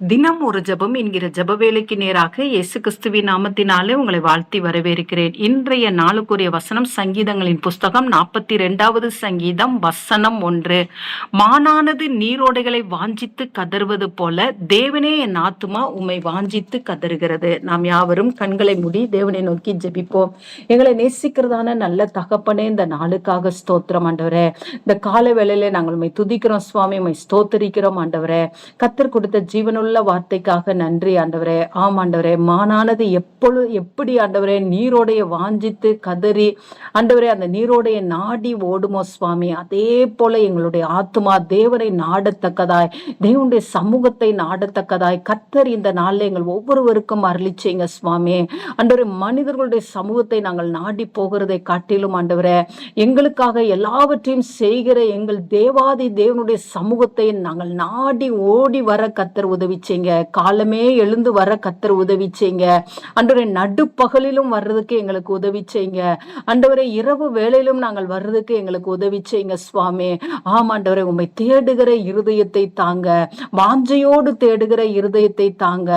தினம் ஒரு ஜபம் என்கிற ஜப வேலைக்கு நேராக இயேசு கிறிஸ்துவின் நாமத்தினாலே உங்களை வாழ்த்தி வரவேற்கிறேன். இன்றைய நாளுக்குரிய வசனம் சங்கீதங்களின் புஸ்தகம் நாற்பத்தி ரெண்டாவது சங்கீதம் வசனம் ஒன்று. மானானது நீரோடைகளை வாஞ்சித்து கதறுவது போல தேவனே என் ஆத்துமா உம்மை வாஞ்சித்து கதறுகிறது. நாம் யாவரும் கண்களை மூடி தேவனை நோக்கி ஜெபிப்போம். எங்களை நேசிக்கிறதான நல்ல தகப்பனே இந்த நாளுக்காக ஸ்தோத்திரம் ஆண்டவரே. இந்த கால வேளையில நாங்கள் உண்மை துதிக்கிறோம் சுவாமி உண்மை ஸ்தோத்தரிக்கிறோம் ஆண்டவரே. கத்தர் கொடுத்த ஜீவனுள்ள வார்த்தைக்காக நன்றி ஆண்டவரே. ஆம் ஆண்டவரே. மானானது எப்பொழுது எப்படி ஆண்டவரே நீரோடைய வாஞ்சித்து கதறி ஆண்டவரே அந்த நீரோடைய நாடி ஓடுமோ சுவாமி? அதே போல எங்களுடைய ஆத்மா தேவரை நாடத்தக்கதாய் தேவனுடைய சமூகத்தை நாடத்தக்கதாய் கத்தர் இந்த நாளில் எங்கள் ஒவ்வொருவருக்கும் அருளிச்சிங்க சுவாமி. ஆண்டவரே மனிதர்களுடைய சமூகத்தை நாங்கள் நாடி போகிறதை காட்டிலும் ஆண்டவரே எங்களுக்காக எல்லாவற்றையும் செய்கிற எங்கள் தேவாதி தேவனுடைய சமூகத்தை நாங்கள் நாடி ஓடி வர கத்தர் உதவிச்சிங்க. காலமே எழுந்து வர கத்தர் உதவிச்சிங்க. அன்றவரை நடுப்பகலிலும் வர்றதுக்கு எங்களுக்கு உதவிச்சிங்க. அண்டவரை இரவு வேளையிலும் நாங்கள் வர்றதுக்கு எங்களுக்கு உதவிச்சிங்க சுவாமி. ஆமாண்டவரை உண்மை தேடுகிற இருதயத்தை தாங்க. வாஞ்சையோடு தேடுகிற இருதயத்தை தாங்க.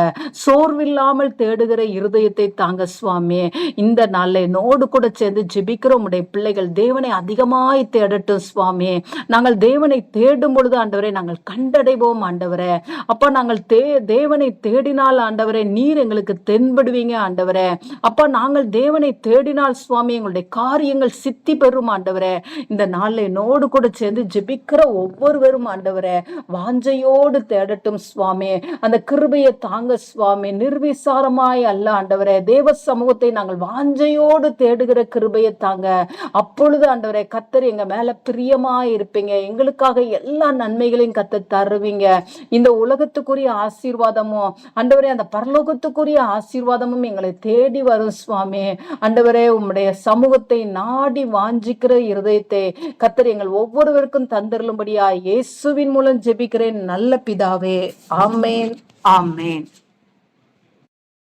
சோர்வில்லாமல் தேடுகிற இருதயத்தை தாங்க சுவாமி. இந்த நாளில் என்னோடு கூட சேர்ந்து ஜெபிக்கிற உடைய பிள்ளைகள் தேவனை அதிகமாய் தேடட்டும் சுவாமி. நாங்கள் தேவனை தேடும் பொழுது ஆண்டவரை நாங்கள் கண்டடைவோம் ஆண்டவரே. அப்பா நாங்கள் தே தேவனை தேடினால் ஆண்டவரே நீர் எங்களுக்கு தென்படுவீங்க ஆண்டவரே. அப்பா நாங்கள் தேவனை தேடினால் சுவாமி எங்களுடைய காரியங்கள் சித்தி பெறும் ஆண்டவரே. இந்த நாளில் என்னோடு கூட சேர்ந்து ஜெபிக்கிற ஒவ்வொருவரும் ஆண்டவரே வாஞ்சையோடு தேடட்டும் சுவாமி. அந்த கிருபையை தாங்க சுவாமி நிர்விசாரமாய் அல்ல ஆண்டவரே. தேவ சமூகத்தை நாங்கள் வாஞ்சையோடு தேடுகிற கிருபையை தாங்க. அப்பொழுது ஆண்டவரே கத்தர் எங்க மேல பிரியமா இருப்பீங்க. எங்களுக்காக எல்லா நன்மைகளையும் கத்த தருவீங்க. இந்த உலகத்துக்குரிய ஆசீர்வாதமும் அண்டவரே அந்த பரலோகத்துக்குரிய ஆசீர்வாதமும் எங்களை தேடி வரும் சுவாமி. அண்டவரே உம்முடைய சமூகத்தை நாடி வாஞ்சிக்கிற இருதயத்தை கத்தர் எங்கள் ஒவ்வொருவருக்கும் தந்திருளும்படியா இயேசுவின் மூலம் ஜெபிக்கிறேன். நல்ல பிதாவே. ஆமேன். ஆமேன்.